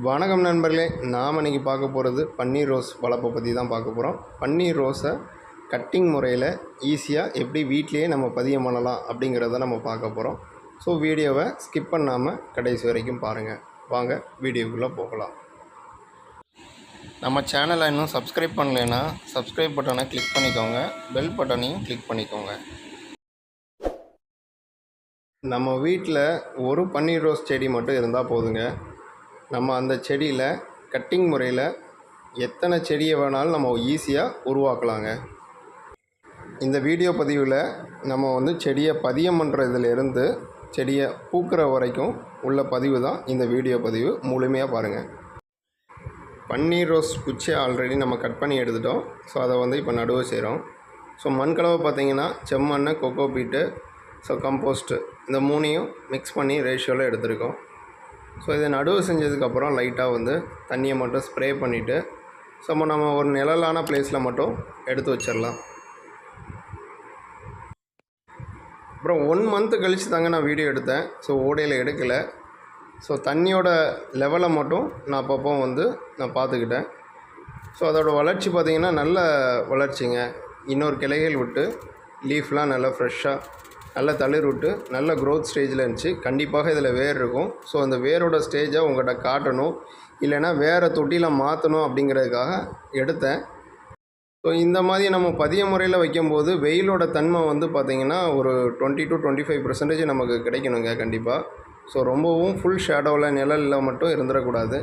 வணக்கம் நண்பர்களே நாம் இன்றைக்கி பார்க்க போகிறது பன்னீர் ரோஸ் வளர்ப்பை பற்றி தான் பார்க்க போகிறோம் பன்னீர் ரோஸை கட்டிங் முறையில் ஈஸியாக எப்படி வீட்டிலேயே நம்ம பதியம் பண்ணலாம் அப்படிங்கிறத நம்ம பார்க்க போகிறோம் ஸோ வீடியோவை ஸ்கிப் பண்ணாமல் கடைசி வரைக்கும் பாருங்கள் வாங்க வீடியோக்குள்ளே போகலாம். நம்ம சேனலை இன்னும் சப்ஸ்கிரைப் பண்ணலைன்னா சப்ஸ்கிரைப் பட்டனை கிளிக் பண்ணிக்கோங்க. பெல் பட்டனையும் கிளிக் பண்ணிக்கோங்க. நம்ம வீட்டில் ஒரு பன்னீர் ரோஸ் செடி மட்டும் இருந்தால் போதுங்க. நம்ம அந்த செடியில் கட்டிங் முறையில் எத்தனை செடியை வேணாலும் நம்ம ஈஸியாக உருவாக்கலாங்க. இந்த வீடியோ பதிவில் நம்ம வந்து செடியை பதியம் பண்ணுறதுலேருந்து செடியை பூக்கிற வரைக்கும் உள்ள பதிவு தான் இந்த வீடியோ பதிவு. முழுமையாக பாருங்கள் பன்னீர் ரோஸ் குச்சியை ஆல்ரெடி நம்ம கட் பண்ணி எடுத்துட்டோம். ஸோ அதை வந்து இப்போ நடுவு செய்கிறோம் ஸோ மண்கலவை பார்த்தீங்கன்னா செம்மண் கொக்கோ பீட்டு ஸோ கம்போஸ்ட்டு இந்த மூணையும் மிக்ஸ் பண்ணி ரேஷியோவில் எடுத்திருக்கோம். ஸோ இதை நடுவு செஞ்சதுக்கப்புறம் லைட்டாக வந்து தண்ணியை மட்டும் ஸ்ப்ரே பண்ணிவிட்டு ஸோ நம்ம ஒரு நிழலான பிளேஸில் மட்டும் எடுத்து வச்சிடலாம். அப்புறம் ஒன் மந்த்து கழித்து தாங்க நான் வீடியோ எடுத்தேன். ஸோ ஓடையில் எடுக்கலை. ஸோ தண்ணியோட லெவலை மட்டும் நான் அப்பப்போ வந்து நான் பார்த்துக்கிட்டேன். ஸோ அதோடய வளர்ச்சி பார்த்திங்கன்னா நல்ல வளர்ச்சிங்க. இன்னொரு கிளைகள் விட்டு லீஃப்லாம் நல்லா ஃப்ரெஷ்ஷாக நல்ல தளிர் விட்டு நல்ல க்ரோத் ஸ்டேஜில் இருந்துச்சு. கண்டிப்பாக இதில் வேர் இருக்கும். ஸோ அந்த வேரோட ஸ்டேஜை உங்கள்கிட்ட காட்டணும். இல்லைன்னா வேறு தொட்டியில் மாற்றணும் அப்படிங்கிறதுக்காக எடுத்தேன். ஸோ இந்த மாதிரி நம்ம பதிய முறையில் வைக்கும்போது வெயிலோட தன்மை வந்து பார்த்திங்கன்னா ஒரு twenty to twenty five percentage நமக்கு கிடைக்கணுங்க கண்டிப்பாக ஸோ ரொம்பவும் ஃபுல் ஷேடோவில் நிழலில் மட்டும் இருந்துடக்கூடாது.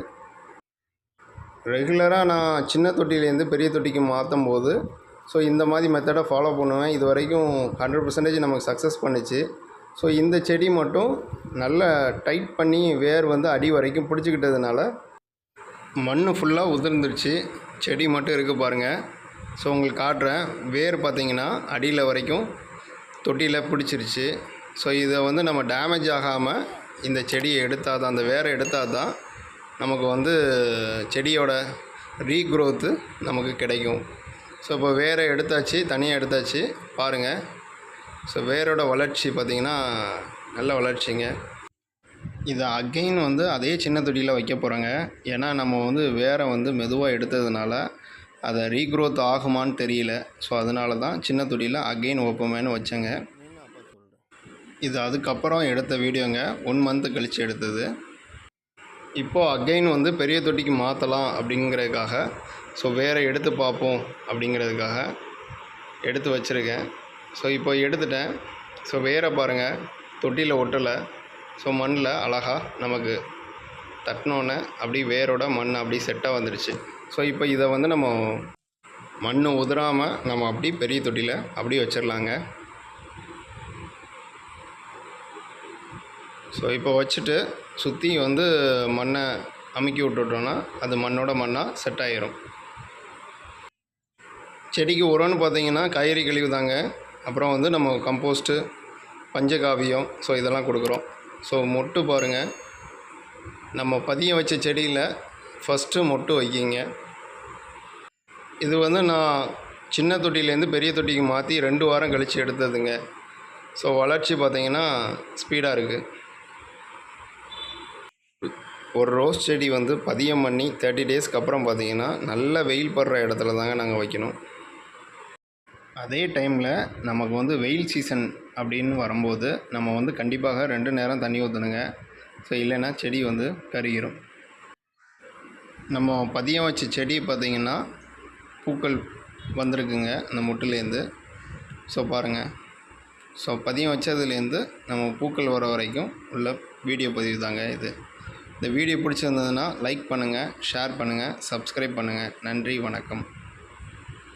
ரெகுலராக நான் சின்ன தொட்டிலேருந்து பெரிய தொட்டிக்கு மாற்றும் போது ஸோ இந்த மாதிரி மெத்தடை ஃபாலோ பண்ணுவேன். இது வரைக்கும் ஹண்ட்ரட் பர்சன்டேஜ் நமக்கு சக்ஸஸ் பண்ணிச்சு. ஸோ இந்த செடி மட்டும் நல்லா டைட் பண்ணி வேர் வந்து அடி வரைக்கும் பிடிச்சிக்கிட்டதுனால மண் ஃபுல்லாக உதிர்ந்துருச்சு. செடி மட்டும் இருக்குது பாருங்கள் ஸோ உங்களுக்கு காட்டுறேன். வேர் பார்த்திங்கன்னா அடியில் வரைக்கும் தொட்டியில் பிடிச்சிருச்சு. ஸோ இதை வந்து நம்ம டேமேஜ் ஆகாமல் இந்த செடியை எடுத்தால் தான் அந்த வேரை எடுத்தால் தான் நமக்கு வந்து செடியோட ரீக்ரோத்து நமக்கு கிடைக்கும். ஸோ இப்போ வேரை எடுத்தாச்சு தனியாக எடுத்தாச்சு பாருங்கள் ஸோ வேரோட வளர்ச்சி பார்த்திங்கன்னா நல்ல வளர்ச்சிங்க. இதை அகெயின் வந்து அதே சின்ன தொட்டியில் வைக்க போகிறோங்க ஏன்னா நம்ம வந்து வேரை வந்து மெதுவாக எடுத்ததுனால அதை ரீக்ரோத் ஆகுமான்னு தெரியல. ஸோ அதனால தான் சின்ன தொட்டியில் அகெயின் ஓப்பமேன்னு வச்சேங்க. இது அதுக்கப்புறம் எடுத்த வீடியோங்க. ஒன் மந்த்து கழித்து எடுத்தது. இப்போது அகெயின் வந்து பெரிய தொட்டிக்கு மாற்றலாம் அப்படிங்கிறதுக்காக ஸோ வேறு எடுத்து பார்ப்போம் அப்படிங்கிறதுக்காக எடுத்து வச்சுருக்கேன். ஸோ இப்போ எடுத்துட்டேன். ஸோ வேற பாருங்கள் தொட்டியில் ஒட்டலை. ஸோ மண்ணில் அழகாக நமக்கு தட்டினோன்னே அப்படி வேரோட மண் அப்படி செட்டாக வந்துடுச்சு ஸோ இப்போ இதை வந்து நம்ம மண் உதிராமல் நம்ம அப்படி பெரிய தொட்டியில் அப்படி வச்சிடலாங்க ஸோ இப்போ வச்சுட்டு சுற்றி வந்து மண்ணை அமுக்கி விட்டுட்டோன்னா அது மண்ணோட மண்ணாக செட் ஆகிரும் செடிக்கு உரம்னு பார்த்தீங்கன்னா காய்கறி கழிவு தாங்க அப்புறம் வந்து நம்ம கம்போஸ்ட்டு பஞ்சகாவியம் ஸோ இதெல்லாம் கொடுக்குறோம். ஸோ மொட்டு பாருங்கள் நம்ம பதியம் வச்ச செடியில் ஃபஸ்ட்டு மொட்டு வைக்கிங்க. இது வந்து நான் சின்ன தொட்டிலேருந்து பெரிய தொட்டிக்கு மாற்றி ரெண்டு வாரம் கழித்து எடுத்ததுங்க. ஸோ வளர்ச்சி பார்த்திங்கன்னா ஸ்பீடாக இருக்குது ஒரு ரோஸ் செடி வந்து பதியம் பண்ணி தேர்ட்டி டேஸ்க்கு அப்புறம் பார்த்தீங்கன்னா நல்ல வெயில் படுற இடத்துல தாங்க நாங்கள் வைக்கணும். அதே டைமில் நமக்கு வந்து வெயில் சீசன் அப்படின்னு வரும்போது நம்ம வந்து கண்டிப்பாக ரெண்டு நேரம் தண்ணி ஊற்றணுங்க ஸோ இல்லைன்னா செடி வந்து கருகிரும். நம்ம பதியம் வச்ச செடி பார்த்திங்கன்னா பூக்கள் வந்திருக்குங்க அந்த முட்டுலேருந்து. ஸோ பாருங்கள் ஸோ பதியம் வச்சதுலேருந்து நம்ம பூக்கள் வர வரைக்கும் உள்ள வீடியோ பதிவு தாங்க இது. இந்த வீடியோ பிடிச்சிருந்ததுன்னா லைக் பண்ணுங்கள் ஷேர் பண்ணுங்கள் சப்ஸ்கிரைப் பண்ணுங்கள் நன்றி வணக்கம்.